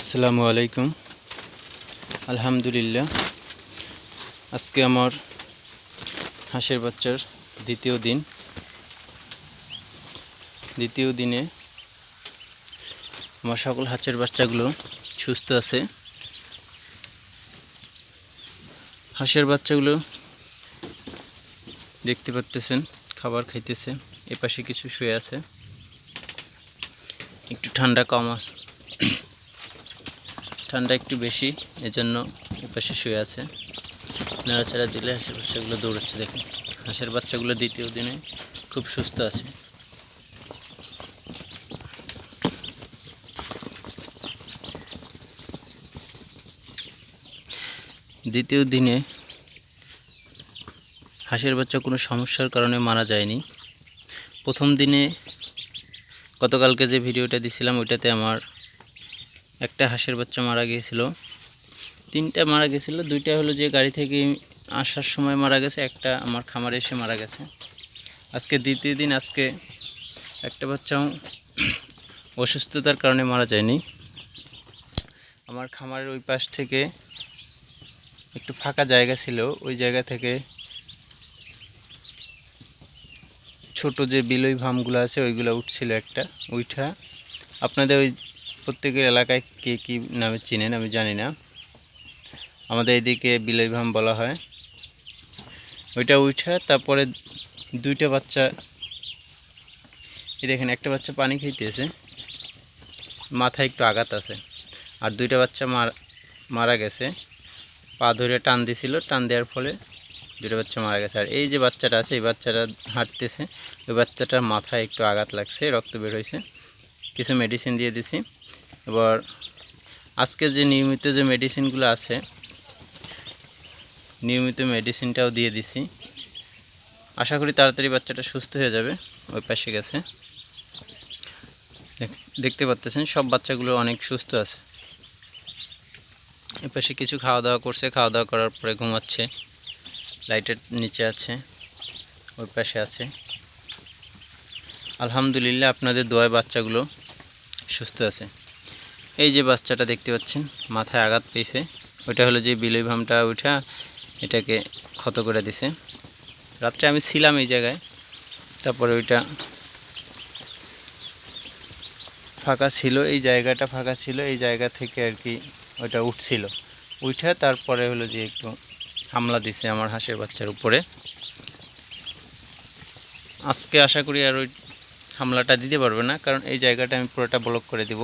আসসালামু আলাইকুম। আলহামদুলিল্লাহ। আজকে আমার হাঁসের বাচ্চার দ্বিতীয় দিন। দ্বিতীয় দিনে আমার সকল হাঁসের বাচ্চাগুলো সুস্থ আছে। হাঁসের বাচ্চাগুলো দেখতে পারতেছেন, খাবার খাইতেছে, এপাশে কিছু শুয়ে আছে। একটু ঠান্ডা কম আছে ঠান্ডা একটু বেশি, এজন্য এপাশে শুয়ে আছে। নাড়াচাড়া দিলে হাঁসের বাচ্চাগুলো দৌড়াচ্ছে, দেখুন। হাঁসের বাচ্চাগুলো দ্বিতীয় দিনে খুব সুস্থ আছে। দ্বিতীয় দিনে হাঁসের বাচ্চা কোনো সমস্যার কারণে মারা যায়নি। প্রথম দিনে গতকালকে যে ভিডিওটা দিছিলাম, ওইটাতে আমার একটা হাঁসের বাচ্চা মারা গিয়েছিল। তিনটা মারা গেছিল দুইটা হলো যে গাড়ি থেকে আসার সময় মারা গেছে, একটা আমার খামারে এসে মারা গেছে। আজকে দ্বিতীয় দিন আজকে একটা বাচ্চাও অসুস্থতার কারণে মারা যায়নি। আমার খামারের ওই পাশ থেকে একটু ফাঁকা জায়গা ছিল, ওই জায়গা থেকে ছোট যে বিলই ভামগুলো আছে, ওইগুলো উঠছিল একটা ওইটা আপনাদের ওই প্রত্যেকের এলাকায় কে কী নামে চিনেন আমি জানি না। আমাদের এদিকে বিলই ভাম বলা হয়। ওইটা উঠা, তারপরে দুইটা বাচ্চা, এই দেখেন একটা বাচ্চা পানি খাইতেছে, মাথায় একটু আঘাত আছে, আর দুইটা বাচ্চা মার, মারা গেছে, পা ধরে টান দিছিল, টান দেওয়ার ফলে দুটো বাচ্চা মারা গেছে। আর এই যে বাচ্চাটা আছে, এই বাচ্চাটা হাঁটতেছে, ওই বাচ্চাটার মাথায় একটু আঘাত লাগছে, রক্ত বের হয়েছে, কিছু মেডিসিন দিয়ে দিছি। এবার আজকে যে নিয়মিত যে মেডিসিনগুলো আছে, নিয়মিত মেডিসিনটাও দিয়ে দিছি। আশা করি তাড়াতাড়ি বাচ্চাটা সুস্থ হয়ে যাবে, ওই পাশে গেছে। দেখ- দেখতে পাচ্তেছেন, সব বাচ্চাগুলো অনেক সুস্থ আছে। এ পাশে কিছু খাওয়া দাওয়া করছে খাওয়া দাওয়া করার পরে ঘুমাচ্ছে, লাইটের নিচে আছে, ওই পাশে আছে। আলহামদুলিল্লাহ আপনাদের দোয়ায় বাচ্চাগুলো সুস্থ আছে। এই যে বাচ্চাটা দেখতে পাচ্ছেন, মাথায় আঘাত পেয়েছে। ওইটা হলো যে বিলই ভামটা উঠা, এটাকে ক্ষত করে দিছে। রাত্রে আমি ছিলাম এই জায়গায়, তারপরে ওইটা ফাঁকা ছিল, এই জায়গাটা ফাঁকা ছিল, এই জায়গা থেকে আর কি ওইটা উঠছিল। উঠা তারপরে হলো যে একটু হামলা দিছে আমার হাঁসের বাচ্চার উপরে। আজকে আশা করি আর ওই হামলাটা দিতে পারবে না, কারণ এই জায়গাটা আমি পুরোটা ব্লক করে দিব।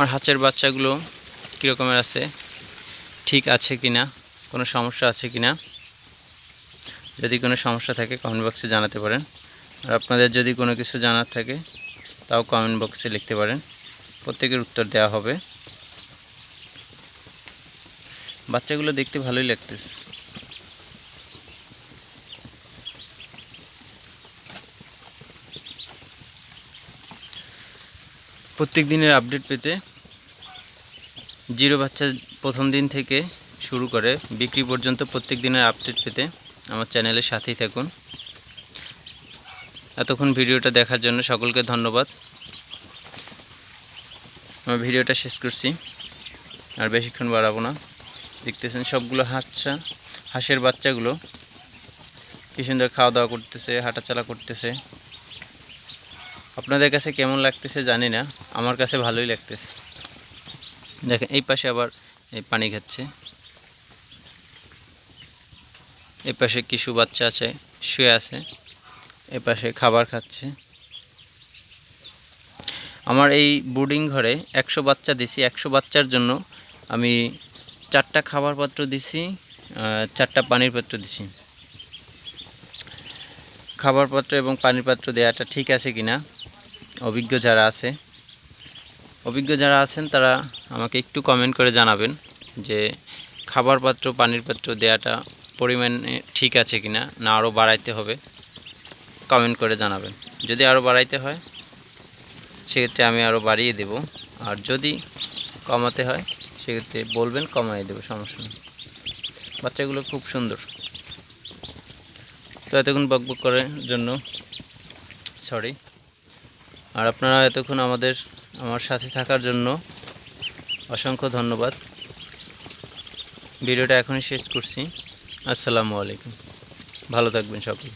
আমার হাঁসের বাচ্চাগুলো কীরকমের আছে? ঠিক আছে কি না? কোনো সমস্যা আছে কি না? যদি কোনো সমস্যা থাকে কমেন্ট বক্সে জানাতে পারেন। আর আপনাদের যদি কোনো কিছু জানার থাকে, তাও কমেন্ট বক্সে লিখতে পারেন। প্রত্যেকের উত্তর দেওয়া হবে। বাচ্চাগুলো দেখতে ভালোই লাগতেছে। প্রত্যেক দিনের আপডেট পেতে জিরো বাচ্চা প্রথম দিন থেকে শুরু করে বিক্রি পর্যন্ত প্রত্যেক দিনের আপডেট পেতে আমার চ্যানেলের সাথেই থাকুন। এতক্ষণ ভিডিওটা দেখার জন্য সকলকে ধন্যবাদ। আমার ভিডিওটা শেষ করছি, আর বেশিক্ষণ বাড়াবো না। দেখতেছেন সবগুলো হাঁসা, হাঁসের বাচ্চাগুলো কি সুন্দর খাওয়া দাওয়া করতেছে, হাঁটাচলা করতেছে। আপনাদের কাছে কেমন লাগতেছে জানি না, আমার কাছে ভালোই লাগতেছে। দেখেন, এই পাশে আবার এই পানি খাচ্ছে। এই পাশে কিছু বাচ্চা আছে, শুয়ে আছে, এ পাশে খাবার খাচ্ছে। আমার এই বোর্ডিং ঘরে একশো বাচ্চা দিছি, একশো বাচ্চার জন্য আমি চারটা খাবার পাত্র দিছি চারটা পানির পাত্র দিছি। খাবার পাত্র এবং পানির পাত্র দেওয়াটা ঠিক আছে কিনা? অভিজ্ঞ যারা আছে অভিজ্ঞ যারা আছেন, তারা আমাকে একটু কমেন্ট করে জানাবেন যে খাবার পাত্র, পানির পাত্র দেওয়াটা পরিমাণে ঠিক আছে কিনা, না না আরও বাড়াইতে হবে। কমেন্ট করে জানাবেন। যদি আরও বাড়াইতে হয়, সেক্ষেত্রে আমি আরও বাড়িয়ে দেব। আর যদি কমাতে হয়, সেক্ষেত্রে বলবেন কমাই দেবো, সমস্যা নেই। বাচ্চাগুলো খুব সুন্দর। তো এতক্ষণ বকবক করার জন্য সরি আর আপনারা এতক্ষণ আমাদের আমার সাথে থাকার জন্য অসংখ্য ধন্যবাদ। ভিডিওটা এখনই শেষ করছি। আসসালামু আলাইকুম। ভালো থাকবেন সকলে।